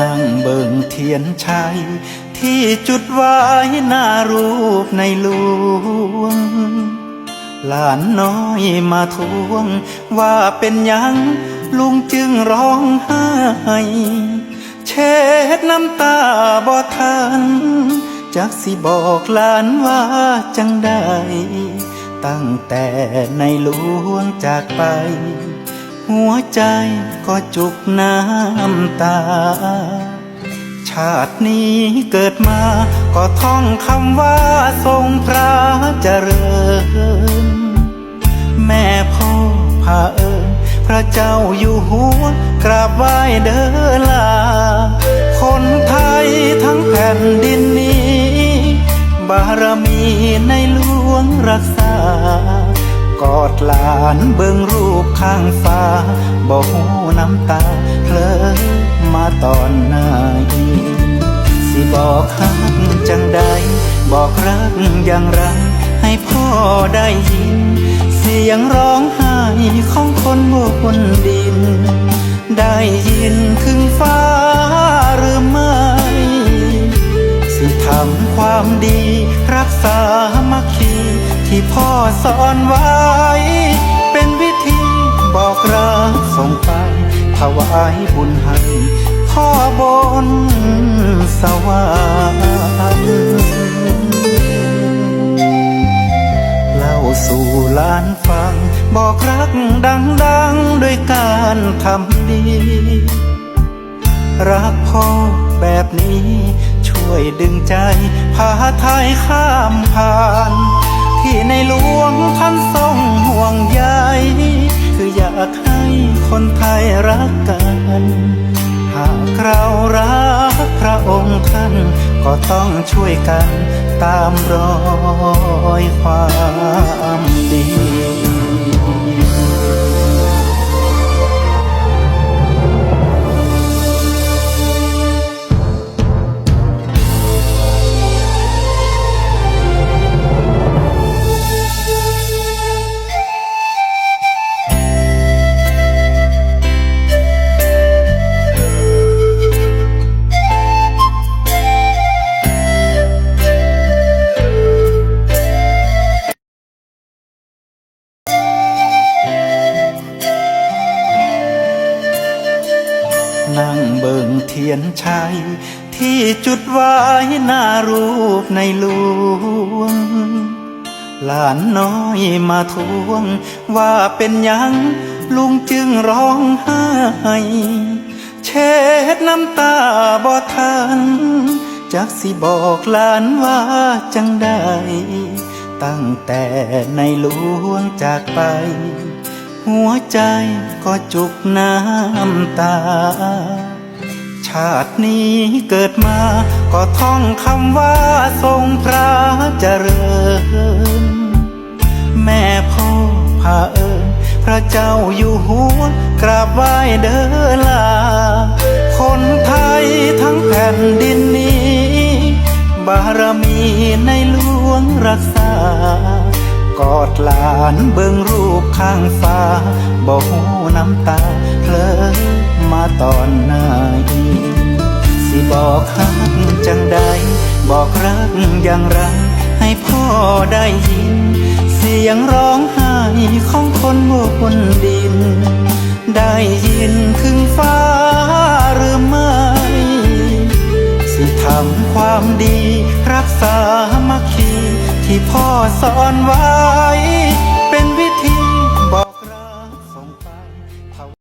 นั่งเบิ่งเทียนชัย ที่จุดไว้หน้ารูปในหลวง หลานน้อยมาทวง ว่าเป็นยังลุงจึงร้องไห้เช็ดน้ำตาบ่ทันจักสิบอกหลานว่าจังได้ ตั้งแต่ในหลวงจากไป หัวใจก็จุกน้ำตา ชาตินี้เกิดมาก็ท่องคำว่าทรงพระเจริญ แม่พ่อพาเอิญพระเจ้าอยู่หัวกราบไหว้เด้อลา คนไทยทั้งแผ่นดินนี้ บารมีในหลวงรักษา กอดหลานเบิ่งรูปข้างฟ้าบอกหูน้ำตาเพลอมาตอนไหนสิบอกฮักจังใด บอกรักอย่างไรให้พ่อได้ยิน เสียงร้องไห้ของคนบนดิน ได้ยินถึงฟ้าหรือไม่ สิทำความดี รักษามัคคีที่พ่อสอนไว้ ถวายบุญให้พ่อบนสวรรค์เล่าสู่ลานฟัง บอกรักดังๆด้วยการทำดี รักพ่อแบบนี้ ช่วยดึงใจ พาไทยข้ามผ่าน ที่ในหลวงท่านทรงห่วงใย คนไทยรักกัน หากเรารักพระองค์ท่านก็ต้องช่วยกันตามรอยความดี นั่งเบิ่งเทียนชัย ที่จุดไว้หน้ารูปในหลวง หลานน้อยมาทวง ว่าเป็นยังลุงจึงร้องไห้เช็ดน้ำตาบ่ทันจักสิบอกหลานว่าจังได้ ตั้งแต่ในหลวงจากไป หัวใจก็จุกน้ำตา ชาตินี้เกิดมาก็ท่องคำว่าทรงพระเจริญ แม่พ่อพาเอิญพระเจ้าอยู่หัวกราบไหว้เด้อลา คนไทยทั้งแผ่นดินนี้ บารมีในหลวงรักษา กอดหลานเบิ่งรูปข้างฟ้าบอกหูน้ำตาเพลอมาตอนไหนสิบอกฮักจังใดบอกรักอย่างไรให้พ่อได้ยิน เสียงร้องไห้ของคนบนดิน ได้ยินถึงฟ้าหรือไม่ สิทำความดี ที่พ่อสอนไว้